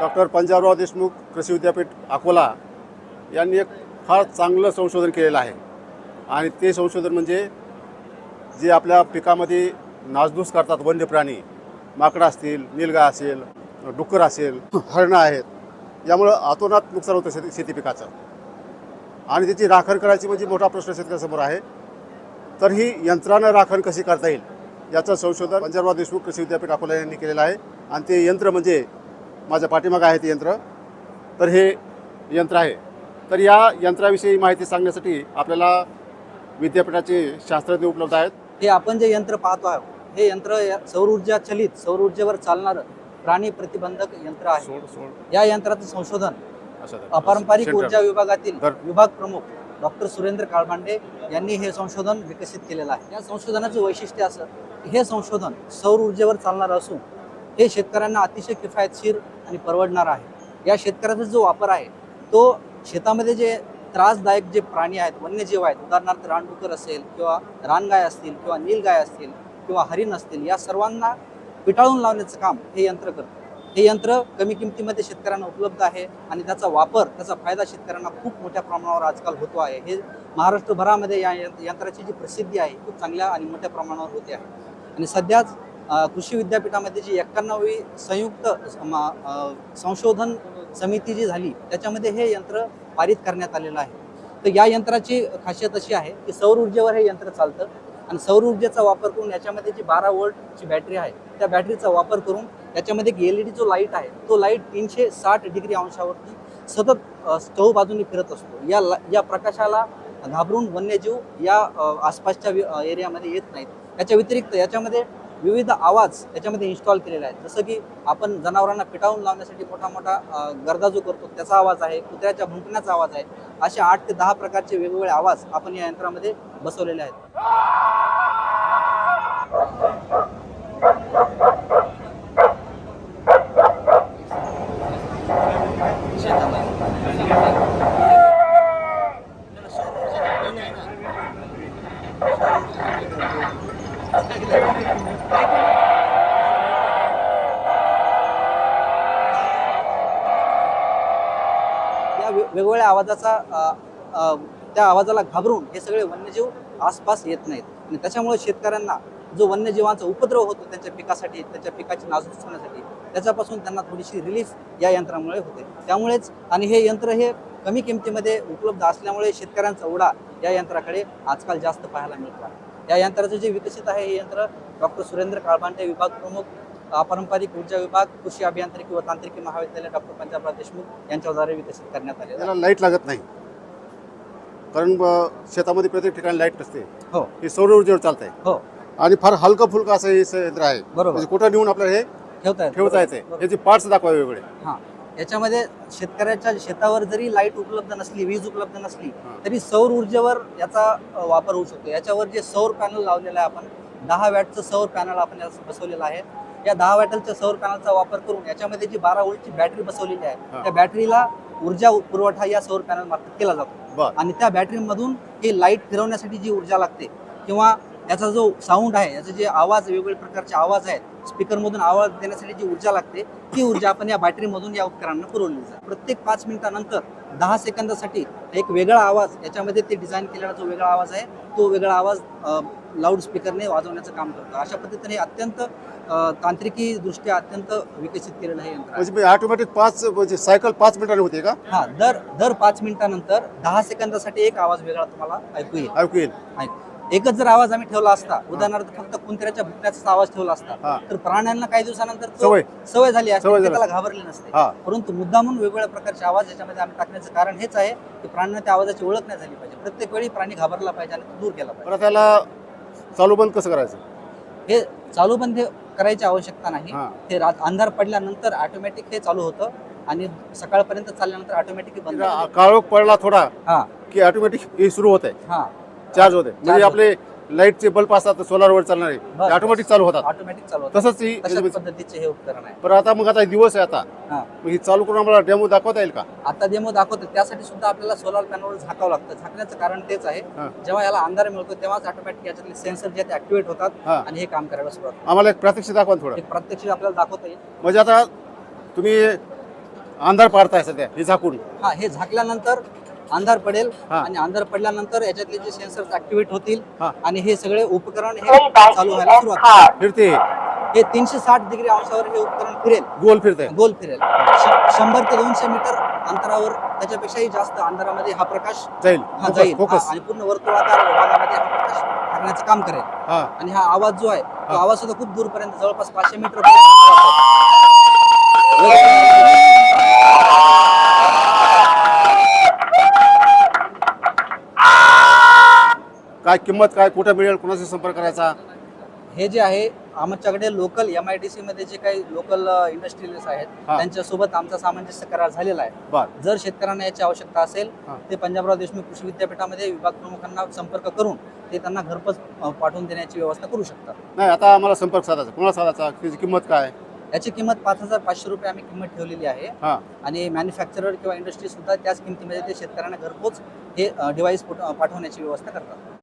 Doctor Panjabrao Deshmukh कृषी विद्यापीठ अकोला यांनी एक फार चांगलं संशोधन केलेलं आहे. आणि ते संशोधन म्हणजे जे आपल्या पिकामध्ये नासधूस करतात वन्य प्राणी माकडं असतील निलगा असेल डुक्कर असेल हरणं आहेत यामुळं आतोनात नुकसान होतं शेती शेती पिकाचं. आणि त्याची राखण करायची म्हणजे मोठा प्रश्न शेतकऱ्यासमोर आहे. तर ही यंत्रानं राखण कशी करता येईल? याचं संशोधन पंजाबराव देशमुख कृषी विद्यापीठ अकोला यांनी केलेलं आहे. आणि ते यंत्र म्हणजे माझ्या पाठीमागं आहे ते यंत्र. तर हे यंत्र आहे. तर या यंत्राविषयी माहिती सांगण्यासाठी आपल्याला विद्यापीठाचे शास्त्रज्ञ उपलब्ध आहेत. हे आपण जे यंत्र पाहतो आहोत हे यंत्र या- सौर ऊर्जा चलित सौर ऊर्जेवर चालणारं प्राणी प्रतिबंधक यंत्र आहे. या यंत्राचं संशोधन असं अपारंपरिक. ऊर्जा विभागातील विभाग प्रमुख डॉक्टर सुरेंद्र काळबांडे यांनी हे संशोधन विकसित केलेलं आहे. या संशोधनाचं वैशिष्ट्य असं हे संशोधन सौर ऊर्जेवर चालणारं असून हे शेतकऱ्यांना अतिशय किफायतशीर आणि परवडणार आहे. या शेतकऱ्याचा जो वापर आहे तो शेतामध्ये जे त्रासदायक जे प्राणी आहेत वन्यजीव आहेत उदाहरणार्थ रानडुकर असेल किंवा रानगाय असतील किंवा नीलगाय असतील किंवा हरिण असतील या सर्वांना पिटाळून लावण्याचं काम हे यंत्र करतं. हे यंत्र कमी किमतीमध्ये शेतकऱ्यांना उपलब्ध आहे आणि त्याचा वापर त्याचा फायदा शेतकऱ्यांना खूप मोठ्या प्रमाणावर आजकाल होतो आहे. हे महाराष्ट्रभरामध्ये या यंत्र- यंत्राची जी प्रसिद्धी आहे खूप चांगल्या आणि मोठ्या प्रमाणावर होते आहे. आणि सध्याच कृषी विद्यापीठामध्ये जी एक्क्याण्णवी संयुक्त संशोधन समिती जी झाली त्याच्यामध्ये हे यंत्र पारित करण्यात आलेलं आहे. तर या यंत्राची खासियत अशी आहे की सौर ऊर्जेवर हे यंत्र चालतं आणि सौर ऊर्जेचा वापर करून याच्यामध्ये जी बारा वोल्टची बॅटरी आहे त्या बॅटरीचा वापर करून याच्यामध्ये एल ई डी जो लाइट आहे तो लाइट तीनशे साठ डिग्री अंशावरती सतत अ, चहू फिरत असतो. या ला- या प्रकाशाला घाबरून वन्यजीव या आसपासच्या एरियामध्ये येत नाहीत. याच्या व्यतिरिक्त याच्यामध्ये विविध आवाज याच्यामध्ये इन्स्टॉल केलेला आहे जसं की आपण जनावरांना पिटावून लावण्यासाठी मोठा मोठा गर्दा जो करतो त्याचा आवाज आहे कुत्र्याच्या भुंकण्याचा आवाज आहे असे आठ ते दहा प्रकारचे वेगवेगळे आवाज आपण या यंत्रामध्ये बसवलेले आहेत. या वेगवेगळ्या आवाजाचा त्या आवाजाला घाबरून हे सगळे वन्यजीव आसपास येत नाहीत. आणि त्याच्यामुळे शेतकऱ्यांना जो वन्यजीवांचा उपद्रव होतो त्यांच्या पिकासाठी त्यांच्या पिकाची नाजूक होण्यासाठी त्याच्यापासून त्यांना थोडीशी रिलीफ या यंत्रामुळे होते. त्यामुळेच आणि हे यंत्र हे कमी किमतीमध्ये उपलब्ध असल्यामुळे शेतकऱ्यांचा ओढा या यंत्राकडे आजकाल जास्त पाहायला मिळतो. या यंत्राचं जे विकसित आहे हे यंत्र डॉक्टर सुरेंद्र काळबांडे विभाग प्रमुख अपारंपरिक ऊर्जा विभाग कृषी अभियांत्रिकी व तांत्रिकी महाविद्यालय डॉक्टर पंजाबराव देशमुख यांच्याद्वारे विकसित करण्यात आलेलं आहे. याला लाइट लागत नाही. कारण शेतामध्ये प्रत्येक ठिकाणी लाइट नसते. हो. हे सौर ऊर्जेवर चालत आहे हो. आणि फार हलकं फुलकं असं हे यंत्र आहे. बरोबर. म्हणजे कुठं नेऊन आपल्याला हे ठेवता येतं. ठेवता येते. याचे पार्ट्स दाखवा वेगळे. हा. याच्यामध्ये शेतकऱ्याच्या शेतावर जरी लाइट उपलब्ध नसली वीज उपलब्ध नसली. तरी सौर ऊर्जेवर याचा वापर होऊ शकतो याच्यावर जे सौर पॅनल लावलेलं आहे आपण दहा वॅटचं सौर पॅनल आपण बसवलेलं आहे या दहा वॅटलच्या सौर पॅनलचा वापर करून याच्यामध्ये जी बारा वोल्टची बॅटरी बसवलेली आहे. त्या बॅटरीला ऊर्जा पुरवठा या सौर पॅनल मार्फत केला जातो आणि त्या बॅटरीमधून ही लाइट फिरवण्यासाठी जी ऊर्जा लागते किंवा याचा जो साऊंड आहे याचे जे आवाज वेगवेगळ्या प्रकारचे आवाज आहेत स्पीकरमधून आवाज देण्यासाठी जी ऊर्जा लागते ती ऊर्जा आपण या बॅटरीमधून या उपकरणांना पुरवली जाते. प्रत्येक पाच मिनिटानंतर दहा सेकंदासाठी एक वेगळा आवाज याच्यामध्ये ते डिझाईन केलेला जो वेगळा आवाज आहे तो वेगळा आवाज लाऊड स्पीकरने वाजवण्याचं काम करतं. अशा पद्धतीने हे अत्यंत तांत्रिकी दृष्ट्या अत्यंत विकसित केलेलं हे यंत्र म्हणजे ऑटोमॅटिक पाच म्हणजे सायकल पाच मिनिटांनी होते का? हा दर दर पाच मिनिटानंतर दहा सेकंदासाठी एक आवाज वेगळा तुम्हाला ऐकू येईल. ऐकू येईल. ऐक. एकच जर आवाज आम्ही ठेवला असता उदाहरणार्थ फक्त कुंत्र्याच्या भुकण्याचा आवाज ठेवला असता हा. तर प्राण्यांना काही दिवसानंतर तो सवय. सवय झाली असते सवय ते झाली त्याला घाबरले नसते. हा. परंतु मुद्दामून वेगवेगळ्या प्रकारचे आवाज याच्यामध्ये आम्ही टाकण्याचं कारण हेच आहे की प्राण्यांना त्या आवाजाची ओळख नाही झाली पाहिजे. प्रत्येक वेळी प्राणी घाबरला पाहिजे आणि तो दूर केला पाहिजे. बरं त्याला चालू बंद कसं करायचं? हे चालू बंद करायची आवश्यकता नाही. हा. हे रात अंधार पडल्यानंतर ऑटोमॅटिक हे चालू होतं आणि सकाळपर्यंत चालल्यानंतर ऑटोमॅटिक बंद काळोख पडला थोडा हा. की ऑटोमॅटिक हे सुरू होत आहे हा. चार्ज होते. म्हणजे आपले लाईटचे बल्ब असतात सोलारवर चालणारे. ते ऑटोमॅटिक चालू होतात. ऑटोमॅटिक चालू होतं तसंच ही पद्धतीचे हे उपकरण आहे. पण आता मग आता दिवस आहे आता. हा. मग ही चालू करून आम्हाला डेमो दाखवता येईल का? आता डेमो दाखवतो. त्यासाठी सुद्धा आपल्याला सोलार पॅनलवर झाकावं लागतं. झाकण्याचं कारण तेच आहे. हा. जेव्हा याला अंधार मिळतो तेव्हाच ऑटोमॅटिक याच्यातले सेन्सर जे आहेत ऍक्टिव्हेट होतात हा. आणि हे काम करायला सुरुवात होतं. आम्हाला एक प्रात्यक्षिक दाखवा ना थोडं. प्रत्यक्ष आपल्याला दाखवता येईल. म्हणजे आता तुम्ही अंधार पाडताय सध्या हे झाकून. हा हे झाकल्यानंतर अंधार पडेल हा. आणि अंधार पडल्यानंतर याच्यातले जे सेन्सर ऍक्टिव्हेट होतील हा. आणि हे सगळे उपकरण हे चालू व्हायला सुरुवात होईल. फिरते. हे. तीनशे साठ डिग्री अंशावर हे उपकरण फिरेल. गोल फिरते गोल फिरेल. श- शंभर ते दोनशे मीटर अंतरावर त्याच्यापेक्षाही जास्त अंतरामध्ये हा प्रकाश जाईल. हा जाईल. फोकस. हा, आणि पूर्ण वर्तुळाकार भागामध्ये हा प्रकाश टाकण्याचं काम करेल. हा. आणि हा आवाज जो आहे तो हा. आवाज सुद्धा खूप दूरपर्यंत जवळपास पाचशे मीटर पर्यंत काय किंमत काय कुठं मिळेल कुणाशी संपर्क करायचा? हे जे आहे आमच्याकडे local M I D C मध्ये जे काही लोकल इंडस्ट्रियलिस्ट आहेत हा. त्यांच्यासोबत आमचा सामंजस्य करार झालेला आहे. बर. जर शेतकऱ्यांना याची आवश्यकता असेल हा. ते पंजाबराव देशमुख कृषी विद्यापीठामध्ये विभाग प्रमुखांना संपर्क करून ते त्यांना घरपोच अ, पाठवून देण्याची व्यवस्था करू शकतात. नाही आता आम्हाला संपर्क साधायचा कुणाला साधायचा? त्याची किंमत काय? याची किंमत पाच हजार पाचशे रुपये आम्ही किंमत ठेवलेली आहे. हा. आणि मॅन्युफॅक्चरर किंवा इंडस्ट्री सुद्धा त्याच किमतीमध्ये ते शेतकऱ्यांना घरपोच हे डिव्हाइस पाठवण्याची व्यवस्था करतात.